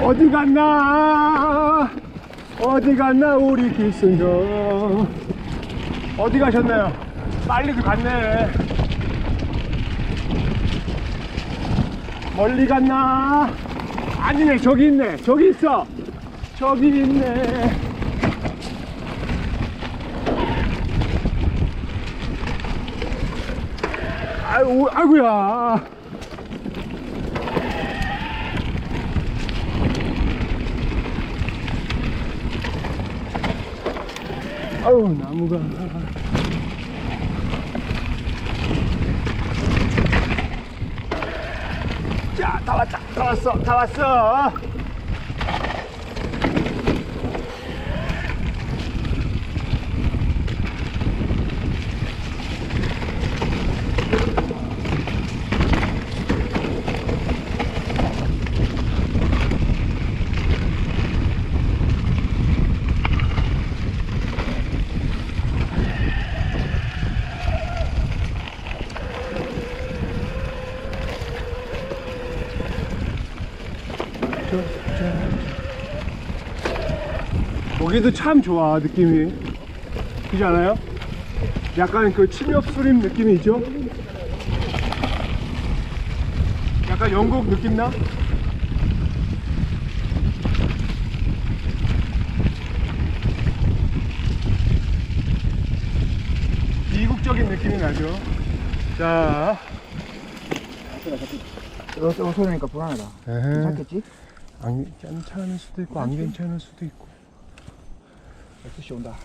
어디 갔나? 어디 갔나 우리 기순형 어디 가셨나요? 빨리도 갔네. 멀리 갔나? 아니네 저기 있네. 저기 있어. 저기 있네. 아이고 아이고야 아우 나무가. 자다 왔다. 다 왔어 다 왔어 여기도 참 좋아 느낌이 그지 않아요? 약간 그 침엽 수림 느낌이 있죠? 약간 영국 느낌 나? 미국적인 느낌이 나죠 자너 저거 소리니까 불안하다. 에헤. 찾겠지? 안, 괜찮을 수도 있고 안 괜찮을 수도 있고 12시 온다.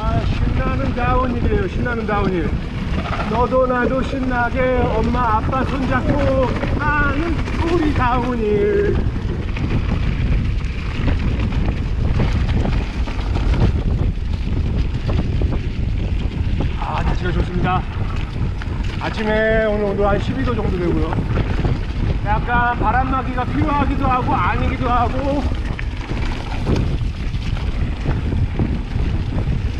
아 신나는 다운힐이에요. 신나는 다운힐 너도 나도 신나게 엄마 아빠 손잡고 하는 우리 다운힐 아 날씨가 좋습니다. 아침에 오늘 온도 한 12도 정도 되고요. 약간 바람막이가 필요하기도 하고 아니기도 하고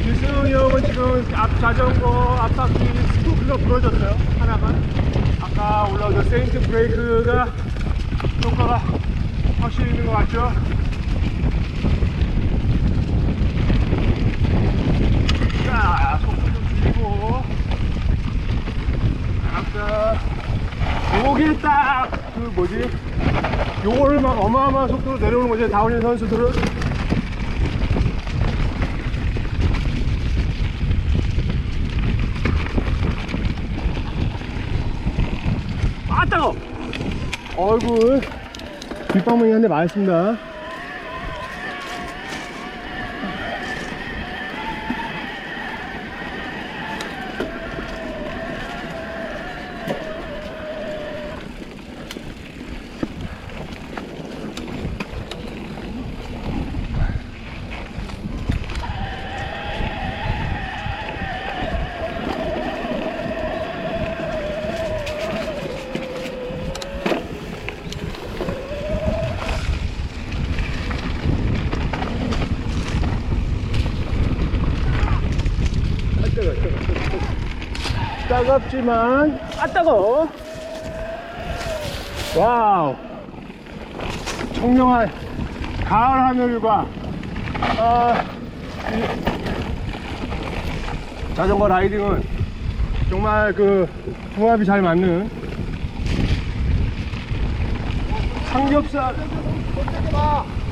유승이 형은 지금 앞 자전거 앞바퀴 스쿠프가 부러졌어요 하나가 아까 올라오던 세인트 브레이크가 효과가 확실히 있는 것 같죠? 자 속도 좀 줄이고. 아까 요게 딱 그 뭐지? 요거를 막 어마어마한 속도로 내려오는 거지 다운힐 선수들은 아 따가워 얼굴 뒷방망이 한 대 맞았습니다 따갑지만 아 따가워 와우. 청명한 가을 하늘과 아, 이 자전거 라이딩은 정말 그 궁합이 잘 맞는 삼겹살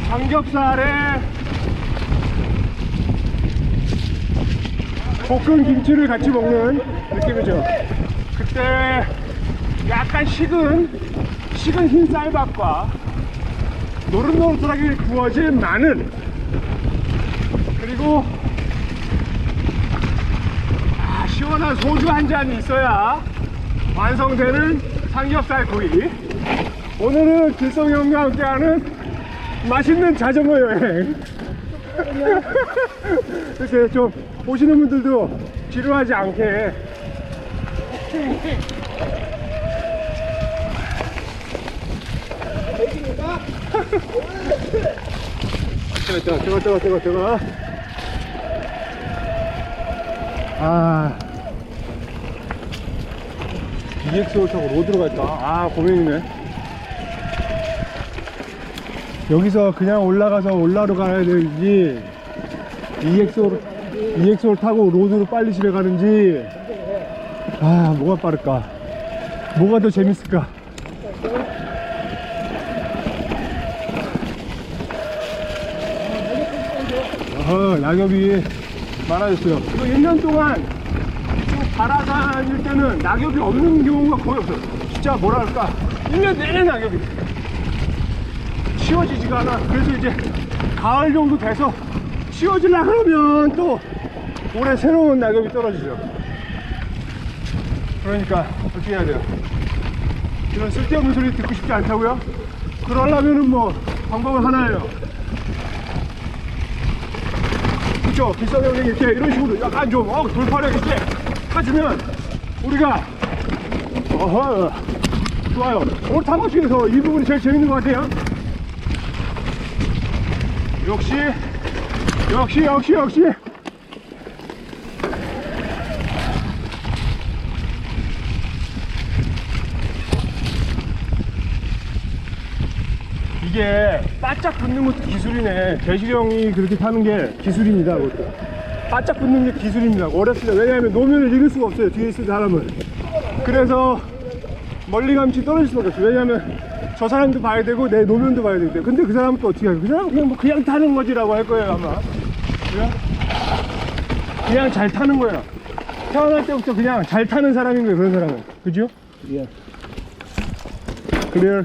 삼겹살에 볶은 김치를 같이 먹는 느낌이죠. 그때 약간 식은 식은 흰 쌀밥과 노릇노릇하게 구워진 마늘 그리고 항상 소주 한 잔이 있어야 완성되는 삼겹살 구이. 오늘은 길성 형과 함께하는 맛있는 자전거 여행. 이렇게 좀 보시는 분들도 지루하지 않게. 뜨거 뜨거 뜨거 뜨거 뜨거 뜨거 아. EXO 타고 로드로 갈까? 아 고민이네 여기서 그냥 올라가서 올라로 가야 되는지 EXO를 EXO를 타고 로드로 빨리 집에 가는지 아 뭐가 빠를까 뭐가 더 재밌을까 어, 낙엽이 많아졌어요. 이거 1년 동안 쭉 바라 다닐 때는 낙엽이 없는 경우가 거의 없어요. 진짜 뭐랄까. 1년 내내 낙엽이. 치워지지가 않아. 그래서 이제 가을 정도 돼서 치워질라 그러면 또 올해 새로운 낙엽이 떨어지죠. 그러니까 어떻게 해야 돼요? 이런 쓸데없는 소리 듣고 싶지 않다고요? 그러려면은 뭐 방법은 하나예요. 그쵸? 비싼 형이 이렇게 이런 식으로 약간 좀 어, 돌파력 있게 타주면 우리가 어허 좋아요 오늘 타고 중에서 이 부분이 제일 재밌는 것 같아요 역시 역시 역시 역시 이게 바짝 붙는 것도 기술이네. 대시령이 그렇게 타는 게 기술입니다. 그것도. 바짝 붙는 게 기술입니다. 어렵습니다. 왜냐하면 노면을 잃을 수가 없어요. 뒤에 있을 사람은. 그래서 멀리 감치 떨어질 수밖에 없어요. 왜냐하면 저 사람도 봐야 되고 내 노면도 봐야 때문에. 근데 그 사람은 또 어떻게 해요? 그 사람은 그냥 뭐 그냥 타는 거지라고 할 거예요 아마. 그냥, 그냥 잘 타는 거예요. 태어날 때부터 그냥 잘 타는 사람인 거예요. 그런 사람은. 그죠? 예. 그래요.